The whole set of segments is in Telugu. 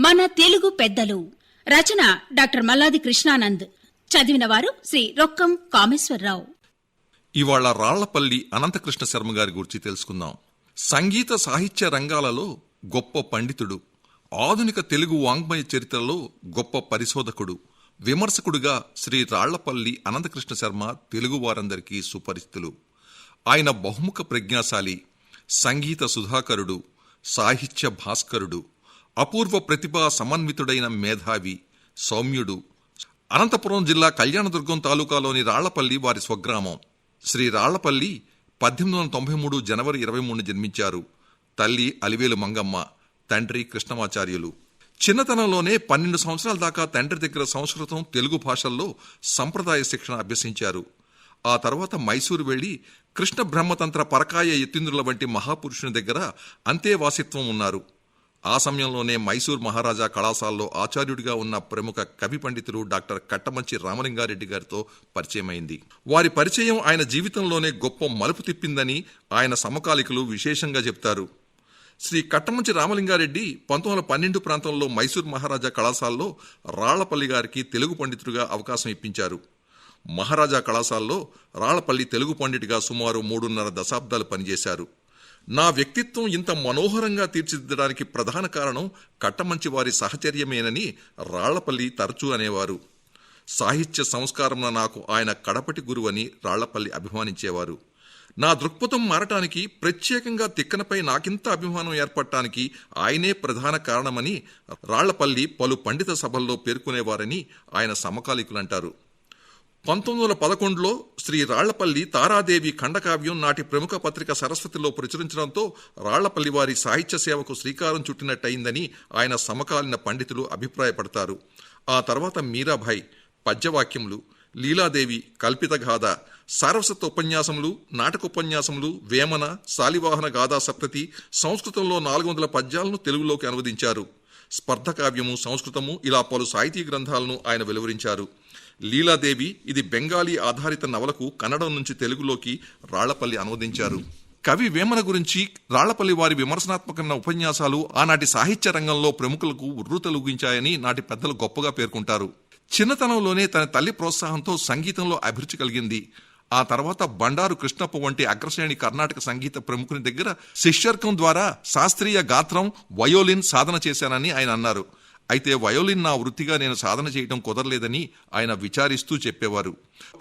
మన తెలుగు పెద్దలు. రచన డాక్టర్ మల్లాది కృష్ణానంద్. చదివిన వారు శ్రీ రొక్కం కామేశ్వరరావు. ఇవాళ రాళ్ళపల్లి అనంతకృష్ణ శర్మ గారి గురించి తెలుసుకుందాం. సంగీత సాహిత్య రంగాలలో గొప్ప పండితుడు. ఆధునిక తెలుగు వాంగ్మయ చరిత్రలో గొప్ప పరిశోధకుడు. విమర్శకుడుగా శ్రీ రాళ్ళపల్లి అనంతకృష్ణ శర్మ తెలుగు వారందరికీ సుపరిచితులు. ఆయన బహుముఖ ప్రజ్ఞాశాలి సంగీత సుధాకరుడు సాహిత్య భాస్కరుడు. అపూర్వ ప్రతిభా సమన్వితుడైన మేధావి సౌమ్యుడు. అనంతపురం జిల్లా కళ్యాణదుర్గం తాలూకాలోని రాళ్ళపల్లి వారి స్వగ్రామం. శ్రీ రాళ్ళపల్లి పద్దెనిమిది వందల తొంభై మూడు జనవరి ఇరవై మూడున జన్మించారు. తల్లి అలివేలు మంగమ్మ తండ్రి కృష్ణమాచార్యులు. చిన్నతనంలోనే పన్నెండు సంవత్సరాల దాకా తండ్రి దగ్గర సంస్కృతం తెలుగు భాషల్లో సంప్రదాయ శిక్షణ అభ్యసించారు. ఆ తర్వాత మైసూరు వెళ్ళి కృష్ణ బ్రహ్మతంత్ర పరకాయ యతీంద్రుల వంటి మహాపురుషుని దగ్గర అంతేవాసిత్వం ఉన్నారు. ఆ సమయంలోనే మైసూర్ మహారాజా కళాశాలలో ఆచార్యుడిగా ఉన్న ప్రముఖ కవి పండితులు డాక్టర్ కట్టమంచి రామలింగారెడ్డి గారితో పరిచయమైంది. వారి పరిచయం ఆయన జీవితంలోనే గొప్ప మలుపు తిప్పిందని ఆయన సమకాలికులు విశేషంగా చెప్తారు. శ్రీ కట్టమంచి రామలింగారెడ్డి పంతొమ్మిది వందల పన్నెండు ప్రాంతంలో మైసూర్ మహారాజా కళాశాలలో రాళ్ళపల్లి గారికి తెలుగు పండితుడిగా అవకాశం ఇప్పించారు. మహారాజా కళాశాలలో రాళ్ళపల్లి తెలుగు పండితుడిగా సుమారు మూడున్నర దశాబ్దాలు పనిచేశారు. నా వ్యక్తిత్వం ఇంత మనోహరంగా తీర్చిదిద్దడానికి ప్రధాన కారణం కట్టమంచి వారి సహచర్యమేనని రాళ్ళపల్లి తరచూ అనేవారు. సాహిత్య సంస్కారంలో నాకు ఆయన కడపటి గురువని రాళ్ళపల్లి అభిమానించేవారు. నా దృక్పథం మారటానికి ప్రత్యేకంగా తిక్కనపై నాకింత అభిమానం ఏర్పడటానికి ఆయనే ప్రధాన కారణమని రాళ్ళపల్లి పలు పండిత సభల్లో పేర్కొనేవారని ఆయన సమకాలీకులంటారు. పంతొమ్మిది వందల పదకొండులో శ్రీ రాళ్ళపల్లి తారాదేవి ఖండకావ్యం నాటి ప్రముఖ పత్రిక సరస్వతిలో ప్రచురించడంతో రాళ్ళపల్లి వారి సాహిత్య సేవకు శ్రీకారం చుట్టినట్టయిందని ఆయన సమకాలీన పండితులు అభిప్రాయపడతారు. ఆ తర్వాత మీరాభాయ్ పద్యవాక్యములు లీలాదేవి కల్పితగాథ సారస్వత ఉపన్యాసములు నాటకోపన్యాసములు వేమన శాలివాహన గాథా సప్తతి సంస్కృతంలో నాలుగు వందల పద్యాలను తెలుగులోకి అనువదించారు. స్పర్ధకావ్యము సంస్కృతము ఇలా పలు సాహితీ గ్రంథాలను ఆయన వెలువరించారు. లీలాదేవి ఇది బెంగాలీ ఆధారిత నవలకు కన్నడం నుంచి తెలుగులోకి రాళ్ళపల్లి అనువదించారు. కవి వేమన గురించి రాళ్ళపల్లి వారి విమర్శనాత్మకమైన ఉపన్యాసాలు ఆనాటి సాహిత్య రంగంలో ప్రముఖులకు ఉర్రుతలుగించాయని నాటి పెద్దలు గొప్పగా పేర్కొంటారు. చిన్నతనంలోనే తన తల్లి ప్రోత్సాహంతో సంగీతంలో అభిరుచి కలిగింది. ఆ తర్వాత బండారు కృష్ణప్ప వంటి అగ్రశ్రేణి కర్ణాటక సంగీత ప్రముఖుని దగ్గర శిష్యర్కం ద్వారా శాస్త్రీయ గాత్రం వయోలిన్ సాధన చేశానని ఆయన అన్నారు. అయితే వయోలిన్ నా వృత్తిగా నేను సాధన చేయడం కుదరలేదని ఆయన విచారిస్తూ చెప్పేవారు.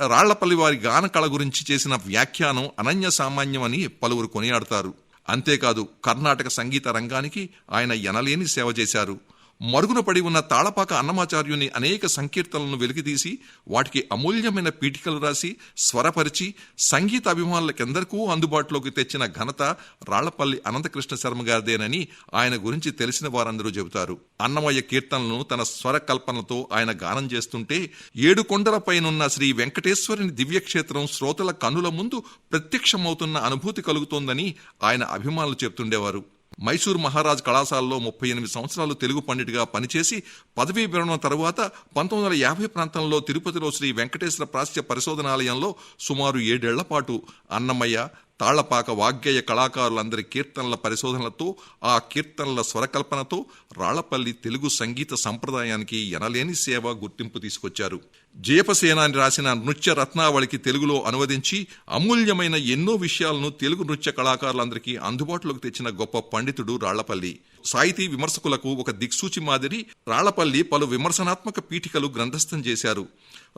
రాళ్ళపల్లి వారి గాన కళ గురించి చేసిన వ్యాఖ్యానం అనన్య సామాన్యమని పలువురు కొనియాడతారు. అంతేకాదు కర్ణాటక సంగీత రంగానికి ఆయన ఎనలేని సేవ చేశారు. మరుగున పడి ఉన్న తాళపాక అన్నమాచార్యుని అనేక సంకీర్తనలను వెలికితీసి వాటికి అమూల్యమైన పీఠికలు రాసి స్వరపరిచి సంగీత అభిమానులకెందరికూ అందుబాటులోకి తెచ్చిన ఘనత రాళ్ళపల్లి అనంతకృష్ణ శర్మ గారిదేనని ఆయన గురించి తెలిసిన వారందరూ చెబుతారు. అన్నమయ్య కీర్తనలను తన స్వర కల్పనతో ఆయన గానం చేస్తుంటే ఏడు కొండలపైనున్న శ్రీ వెంకటేశ్వరుని దివ్యక్షేత్రం శ్రోతల కన్నుల ముందు ప్రత్యక్షమవుతున్న అనుభూతి కలుగుతోందని ఆయన అభిమానులు చెప్తుండేవారు మైసూర్ మహారాజ్ కళాశాలలో ముప్పై ఎనిమిది సంవత్సరాలు తెలుగు పండిట్గా పనిచేసి పదవీ విరమణ తరువాత పంతొమ్మిది వందల యాభై ప్రాంతంలో తిరుపతిలో శ్రీ వెంకటేశ్వర ప్రాచ్య పరిశోధనాలయంలో సుమారు ఏడేళ్ళ పాటు అన్నమయ్య తాళ్ళపాక వాగ్గేయ కళాకారులందరి కీర్తనల పరిశోధనలతో ఆ కీర్తనల స్వరకల్పనతో రాళ్ళపల్లి తెలుగు సంగీత సంప్రదాయానికి ఎనలేని సేవ గుర్తింపు తీసుకొచ్చారు. జయపసేనాని రాసిన నృత్య రత్నావళికి తెలుగులో అనువదించి అమూల్యమైన ఎన్నో విషయాలను తెలుగు నృత్య కళాకారులందరికీ అందుబాటులోకి తెచ్చిన గొప్ప పండితుడు రాళ్ళపల్లి. సాహితీ విమర్శకులకు ఒక దిక్సూచి మాదిరి రాళ్ళపల్లి పలు విమర్శనాత్మక పీఠికలు గ్రంథస్థం చేశారు.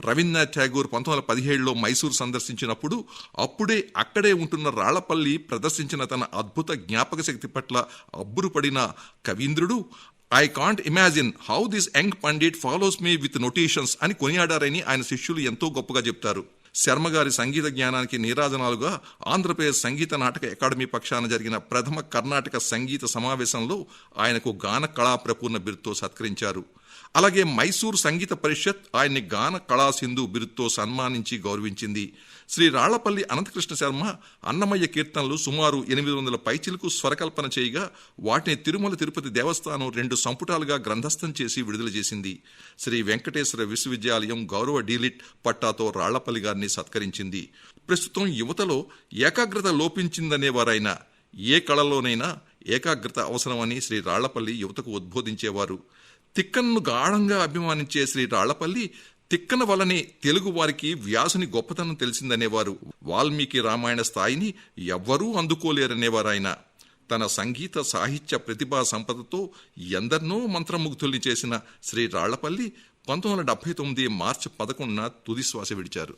రవీంద్రనాథ్ ఠాగూర్ పంతొమ్మిది వందల పదిహేడులో మైసూర్ సందర్శించినప్పుడు అప్పుడే అక్కడే ఉంటున్న రాళ్ళపల్లి ప్రదర్శించిన తన అద్భుత జ్ఞాపక శక్తి పట్ల అబ్బురుపడిన కవీంద్రుడు I can't imagine how this young pandit follows me with notations అని కొనియాడారని ఆయన శిష్యులు ఎంతో గొప్పగా చెప్తారు. శర్మ గారి సంగీత జ్ఞానానికి నీరాజనాలుగా ఆంధ్రప్రదేశ్ సంగీత నాటక అకాడమీ పక్షాన జరిగిన ప్రథమ కర్ణాటక సంగీత సమావేశంలో ఆయనకు గాన కళా ప్రపూర్ణ బిరుతో సత్కరించారు. అలాగే మైసూర్ సంగీత పరిషత్ ఆయన్ని గాన కళాసింధు సింధు సన్మానించి గౌరవించింది. శ్రీ రాళ్ళపల్లి అనంతకృష్ణ శర్మ అన్నమయ్య కీర్తనలు సుమారు ఎనిమిది వందల పైచిలకు స్వరకల్పన చేయగా వాటిని తిరుమల తిరుపతి దేవస్థానం రెండు సంపుటాలుగా గ్రంథస్థం చేసి విడుదల చేసింది. శ్రీ వెంకటేశ్వర విశ్వవిద్యాలయం గౌరవ డీలిట్ పట్టాతో రాళ్ళపల్లి గారిని సత్కరించింది. ప్రస్తుతం యువతలో ఏకాగ్రత లోపించిందనేవారైన ఏ కళలోనైనా ఏకాగ్రత అవసరమని శ్రీ రాళ్ళపల్లి యువతకు ఉద్బోధించేవారు. తిక్కన్ను గాఢంగా అభిమానించే శ్రీ రాళ్ళపల్లి తిక్కన వలనే తెలుగు వారికి వ్యాసుని గొప్పతనం తెలిసిందనేవారు. వాల్మీకి రామాయణ స్థాయిని ఎవ్వరూ అందుకోలేరనేవారాయన. తన సంగీత సాహిత్య ప్రతిభా సంపదతో ఎందరినో మంత్రముగ్ధుల్ని చేసిన శ్రీ రాళ్ళపల్లి పంతొమ్మిది వందల డెబ్బై తొమ్మిది మార్చి పదకొండున తుది శ్వాస విడిచారు.